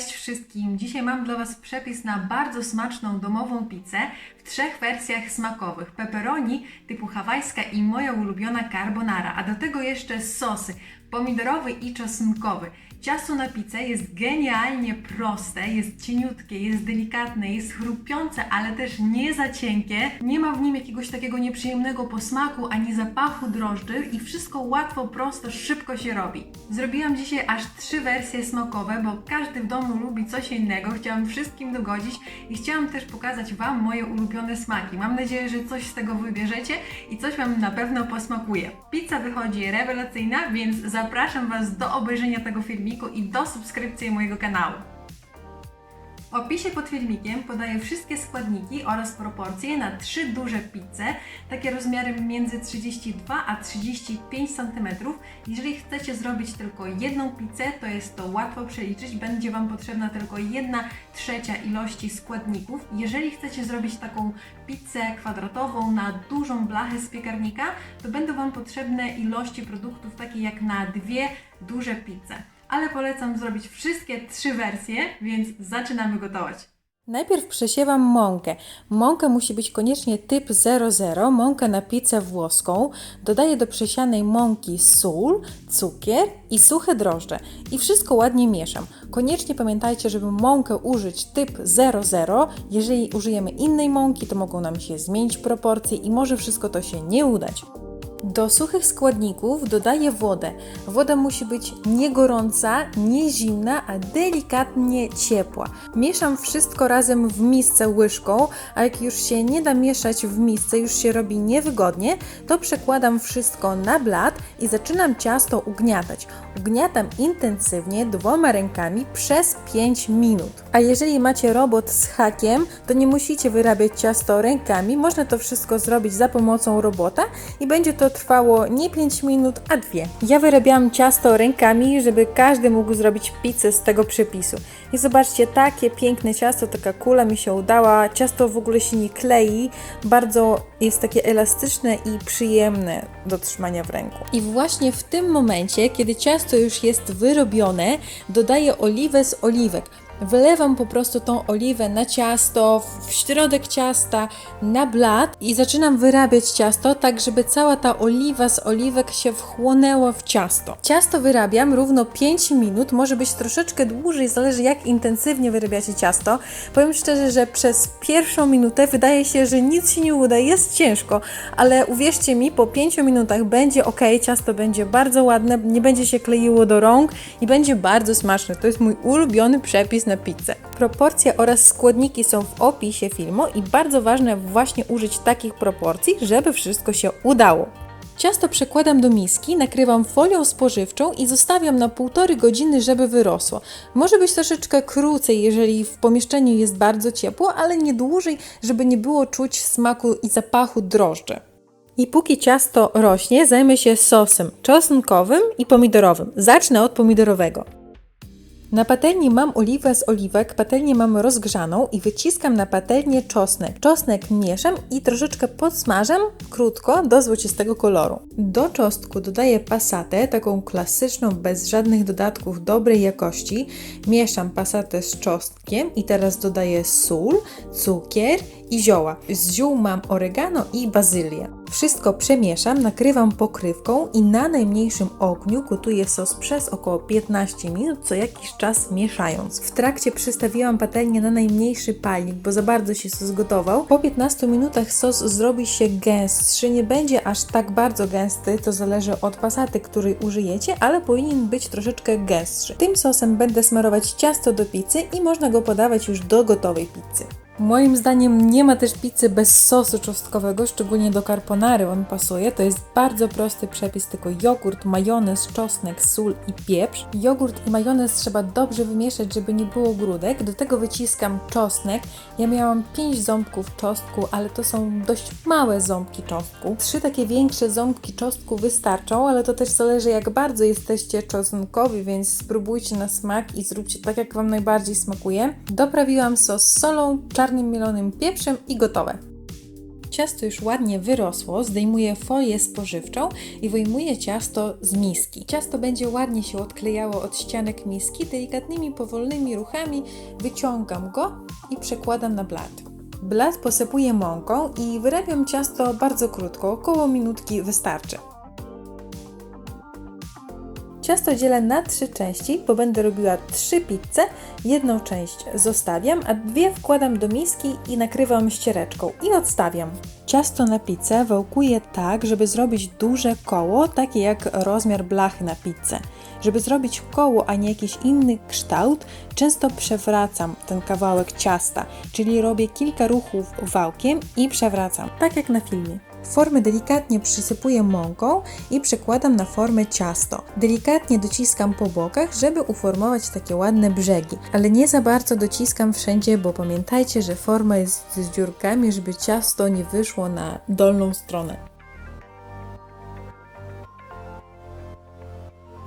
Cześć wszystkim! Dzisiaj mam dla Was przepis na bardzo smaczną domową pizzę w trzech wersjach smakowych: pepperoni typu hawajska i moja ulubiona carbonara, a do tego jeszcze sosy pomidorowy i czosnkowy. Ciasto na pizzę jest genialnie proste, jest cieniutkie, jest delikatne, jest chrupiące, ale też nie za cienkie. Nie ma w nim jakiegoś takiego nieprzyjemnego posmaku ani zapachu drożdży i wszystko łatwo, prosto, szybko się robi. Zrobiłam dzisiaj aż trzy wersje smakowe, bo każdy w domu lubi coś innego. Chciałam wszystkim dogodzić i chciałam też pokazać Wam moje ulubione smaki. Mam nadzieję, że coś z tego wybierzecie i coś Wam na pewno posmakuje. Pizza wychodzi rewelacyjna, więc zapraszam Was do obejrzenia tego filmiku i do subskrypcji mojego kanału. W opisie pod filmikiem podaję wszystkie składniki oraz proporcje na trzy duże pizze, takie rozmiarem między 32 a 35 cm. Jeżeli chcecie zrobić tylko jedną pizzę, to jest to łatwo przeliczyć, będzie Wam potrzebna tylko 1 trzecia ilości składników. Jeżeli chcecie zrobić taką pizzę kwadratową na dużą blachę z piekarnika, to będą Wam potrzebne ilości produktów takie jak na dwie duże pizze ale polecam zrobić wszystkie trzy wersje, więc zaczynamy gotować. Najpierw przesiewam mąkę. Mąka musi być koniecznie typ 00, mąkę na pizzę włoską. Dodaję do przesianej mąki sól, cukier i suche drożdże i wszystko ładnie mieszam. Koniecznie pamiętajcie, żeby mąkę użyć typ 00. Jeżeli użyjemy innej mąki, to mogą nam się zmienić proporcje i może wszystko to się nie udać. Do suchych składników dodaję wodę. Woda musi być nie gorąca, nie zimna, a delikatnie ciepła. Mieszam wszystko razem w misce łyżką, a jak już się nie da mieszać w misce, już się robi niewygodnie, to przekładam wszystko na blat i zaczynam ciasto ugniatać. Ugniatam intensywnie dwoma rękami przez 5 minut. A jeżeli macie robot z hakiem, to nie musicie wyrabiać ciasto rękami, można to wszystko zrobić za pomocą robota i będzie to trwało nie 5 minut, a 2. Ja wyrabiałam ciasto rękami, żeby każdy mógł zrobić pizzę z tego przepisu. I zobaczcie, takie piękne ciasto, taka kula mi się udała. Ciasto w ogóle się nie klei, bardzo jest takie elastyczne i przyjemne do trzymania w ręku. I właśnie w tym momencie, kiedy ciasto już jest wyrobione, dodaję oliwę z oliwek. Wylewam po prostu tą oliwę na ciasto, w środek ciasta, na blat i zaczynam wyrabiać ciasto, tak żeby cała ta oliwa z oliwek się wchłonęła w ciasto. Ciasto wyrabiam równo 5 minut, może być troszeczkę dłużej, zależy jak intensywnie wyrabiacie ciasto. Powiem szczerze, że przez pierwszą minutę wydaje się, że nic się nie uda, jest ciężko, ale uwierzcie mi, po 5 minutach będzie ok, ciasto będzie bardzo ładne, nie będzie się kleiło do rąk i będzie bardzo smaczne. To jest mój ulubiony przepis na pizzę. Proporcje oraz składniki są w opisie filmu i bardzo ważne właśnie użyć takich proporcji, żeby wszystko się udało. Ciasto przekładam do miski, nakrywam folią spożywczą i zostawiam na półtorej godziny, żeby wyrosło. Może być troszeczkę krócej, jeżeli w pomieszczeniu jest bardzo ciepło, ale nie dłużej, żeby nie było czuć smaku i zapachu drożdży. I póki ciasto rośnie, zajmę się sosem czosnkowym i pomidorowym. Zacznę od pomidorowego. Na patelni mam oliwę z oliwek, patelnię mam rozgrzaną i wyciskam na patelnię czosnek. Czosnek mieszam i troszeczkę podsmażam krótko do złocistego koloru. Do czosnku dodaję pasatę, taką klasyczną, bez żadnych dodatków, dobrej jakości. Mieszam pasatę z czosnkiem i teraz dodaję sól, cukier i zioła. Z ziół mam oregano i bazylię. Wszystko przemieszam, nakrywam pokrywką i na najmniejszym ogniu gotuję sos przez około 15 minut, co jakiś czas mieszając. W trakcie przystawiłam patelnię na najmniejszy palnik, bo za bardzo się sos gotował. Po 15 minutach sos zrobi się gęstszy, nie będzie aż tak bardzo gęsty, to zależy od pasaty, której użyjecie, ale powinien być troszeczkę gęstszy. Tym sosem będę smarować ciasto do pizzy i można go podawać już do gotowej pizzy. Moim zdaniem nie ma też pizzy bez sosu czosnkowego, szczególnie do carbonary on pasuje. To jest bardzo prosty przepis, tylko jogurt, majonez, czosnek, sól i pieprz. Jogurt i majonez trzeba dobrze wymieszać, żeby nie było grudek. Do tego wyciskam czosnek. Ja miałam 5 ząbków czosnku, ale to są dość małe ząbki czosnku. Trzy takie większe ząbki czosnku wystarczą, ale to też zależy jak bardzo jesteście czosnkowi, więc spróbujcie na smak i zróbcie tak jak Wam najbardziej smakuje. Doprawiłam sos solą, czarnym mielonym pieprzem i gotowe. Ciasto już ładnie wyrosło, zdejmuję folię spożywczą i wyjmuję ciasto z miski. Ciasto będzie ładnie się odklejało od ścianek miski, delikatnymi, powolnymi ruchami wyciągam go i przekładam na blat. Blat posypuję mąką i wyrabiam ciasto bardzo krótko, około minutki wystarczy. Ciasto dzielę na trzy części, bo będę robiła trzy pizze. Jedną część zostawiam, a dwie wkładam do miski i nakrywam ściereczką i odstawiam. Ciasto na pizzę wałkuję tak, żeby zrobić duże koło, takie jak rozmiar blachy na pizzę. Żeby zrobić koło, a nie jakiś inny kształt, często przewracam ten kawałek ciasta, czyli robię kilka ruchów wałkiem i przewracam, tak jak na filmie. Formę delikatnie przysypuję mąką i przekładam na formę ciasto. Delikatnie dociskam po bokach, żeby uformować takie ładne brzegi, ale nie za bardzo dociskam wszędzie, bo pamiętajcie, że forma jest z dziurkami, żeby ciasto nie wyszło na dolną stronę.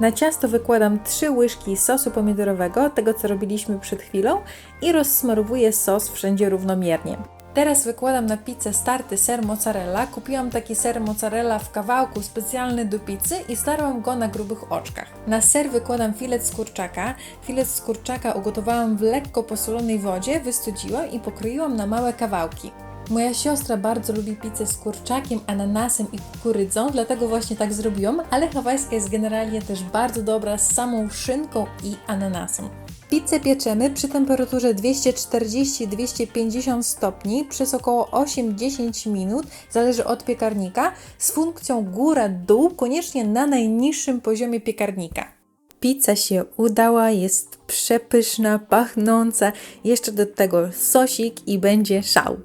Na ciasto wykładam 3 łyżki sosu pomidorowego, tego co robiliśmy przed chwilą, i rozsmarowuję sos wszędzie równomiernie. Teraz wykładam na pizzę starty ser mozzarella. Kupiłam taki ser mozzarella w kawałku specjalny do pizzy i starłam go na grubych oczkach. Na ser wykładam filet z kurczaka. Filet z kurczaka ugotowałam w lekko posolonej wodzie, wystudziłam i pokroiłam na małe kawałki. Moja siostra bardzo lubi pizzę z kurczakiem, ananasem i kukurydzą, dlatego właśnie tak zrobiłam, ale hawajska jest generalnie też bardzo dobra z samą szynką i ananasem. Pizzę pieczemy przy temperaturze 240-250 stopni przez około 8-10 minut, zależy od piekarnika, z funkcją góra-dół, koniecznie na najniższym poziomie piekarnika. Pizza się udała, jest przepyszna, pachnąca, jeszcze do tego sosik i będzie szał.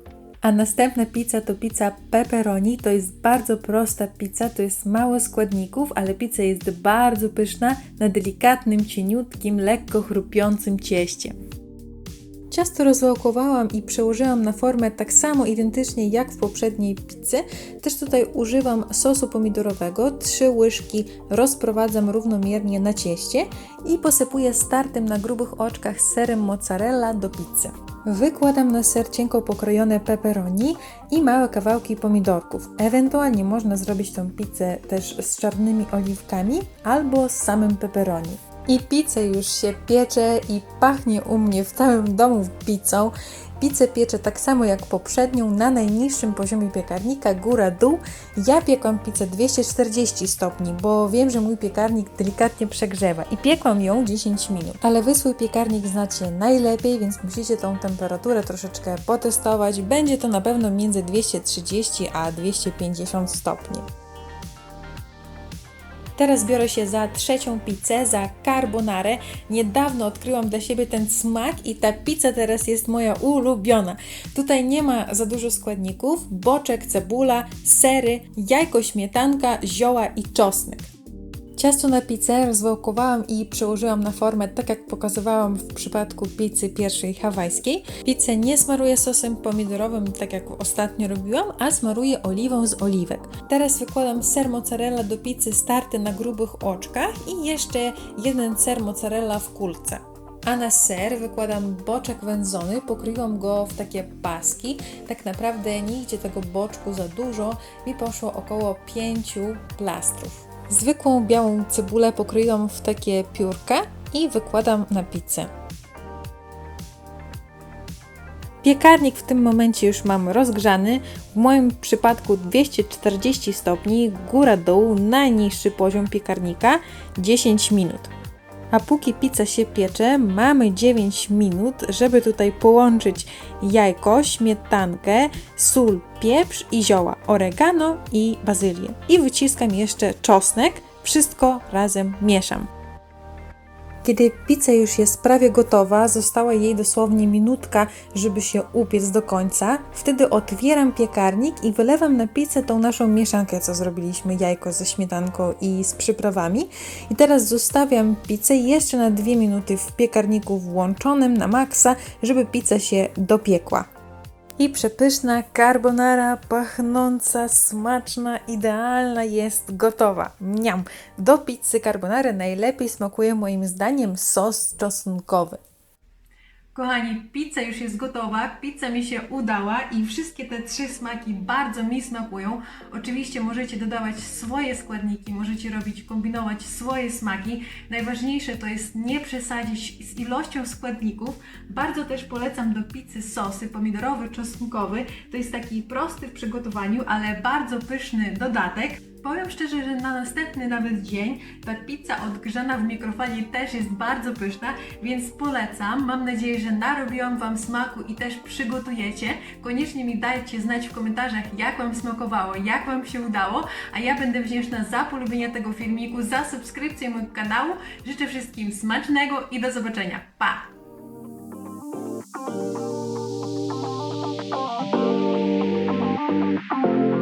A następna pizza to pizza pepperoni. To jest bardzo prosta pizza, to jest mało składników, ale pizza jest bardzo pyszna na delikatnym, cieniutkim, lekko chrupiącym cieście. Ciasto rozwałkowałam i przełożyłam na formę tak samo identycznie jak w poprzedniej pizzy. Też tutaj używam sosu pomidorowego. Trzy łyżki rozprowadzam równomiernie na cieście i posypuję startym na grubych oczkach serem mozzarella do pizzy. Wykładam na ser cienko pokrojone pepperoni i małe kawałki pomidorków. Ewentualnie można zrobić tą pizzę też z czarnymi oliwkami albo z samym pepperoni. I pizza już się piecze i pachnie u mnie w całym domu pizzą. Pizzę pieczę tak samo jak poprzednią, na najniższym poziomie piekarnika, góra-dół. Ja piekłam pizzę 240 stopni, bo wiem, że mój piekarnik delikatnie przegrzewa i piekłam ją 10 minut. Ale Wy swój piekarnik znacie najlepiej, więc musicie tą temperaturę troszeczkę potestować. Będzie to na pewno między 230 a 250 stopni. Teraz biorę się za trzecią pizzę, za carbonarę. Niedawno odkryłam dla siebie ten smak i ta pizza teraz jest moja ulubiona. Tutaj nie ma za dużo składników: boczek, cebula, sery, jajko, śmietanka, zioła i czosnek. Ciasto na pizzę rozwałkowałam i przełożyłam na formę, tak jak pokazywałam w przypadku pizzy pierwszej hawajskiej. Pizzę nie smaruję sosem pomidorowym, tak jak ostatnio robiłam, a smaruję oliwą z oliwek. Teraz wykładam ser mozzarella do pizzy starty na grubych oczkach i jeszcze jeden ser mozzarella w kulce. A na ser wykładam boczek wędzony, pokryłam go w takie paski. Tak naprawdę nigdzie tego boczku za dużo, mi poszło około 5 plastrów. Zwykłą białą cebulę pokryłam w takie piórka i wykładam na pizzę. Piekarnik w tym momencie już mam rozgrzany, w moim przypadku 240 stopni, góra-dół, najniższy poziom piekarnika, 10 minut. A póki pizza się piecze, mamy 9 minut, żeby tutaj połączyć jajko, śmietankę, sól, pieprz i zioła, oregano i bazylię. I wyciskam jeszcze czosnek, wszystko razem mieszam. Kiedy pizza już jest prawie gotowa, została jej dosłownie minutka, żeby się upiec do końca, wtedy otwieram piekarnik i wylewam na pizzę tą naszą mieszankę, co zrobiliśmy, jajko ze śmietanką i z przyprawami. I teraz zostawiam pizzę jeszcze na 2 minuty w piekarniku włączonym na maksa, żeby pizza się dopiekła. I przepyszna carbonara, pachnąca, smaczna, idealna jest gotowa. Miam! Do pizzy carbonary najlepiej smakuje moim zdaniem sos czosnkowy. Kochani, pizza już jest gotowa, pizza mi się udała i wszystkie te trzy smaki bardzo mi smakują. Oczywiście możecie dodawać swoje składniki, możecie robić, kombinować swoje smaki. Najważniejsze to jest nie przesadzić z ilością składników. Bardzo też polecam do pizzy sosy pomidorowy, czosnkowy. To jest taki prosty w przygotowaniu, ale bardzo pyszny dodatek. Powiem szczerze, że na następny nawet dzień ta pizza odgrzana w mikrofali też jest bardzo pyszna, więc polecam. Mam nadzieję, że narobiłam Wam smaku i też przygotujecie. Koniecznie mi dajcie znać w komentarzach, jak Wam smakowało, jak Wam się udało, a ja będę wdzięczna za polubienie tego filmiku, za subskrypcję mojego kanału. Życzę wszystkim smacznego i do zobaczenia. Pa! Thank